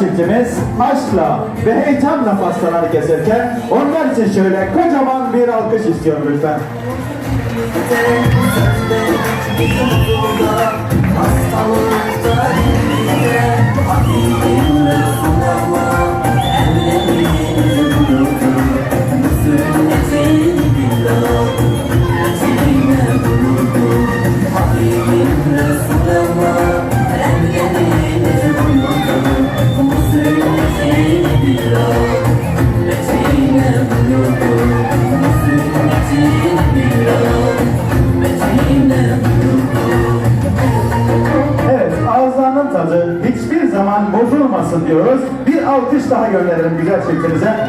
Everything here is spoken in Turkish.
güzel çiftimiz aşkla ve heyecanla pastalar keserken onlar için şöyle kocaman bir alkış istiyorum lütfen. Evet, ağızlarının tadı hiçbir zaman bozulmasın diyoruz. Bir alkış daha gönderelim güzel çiftimize.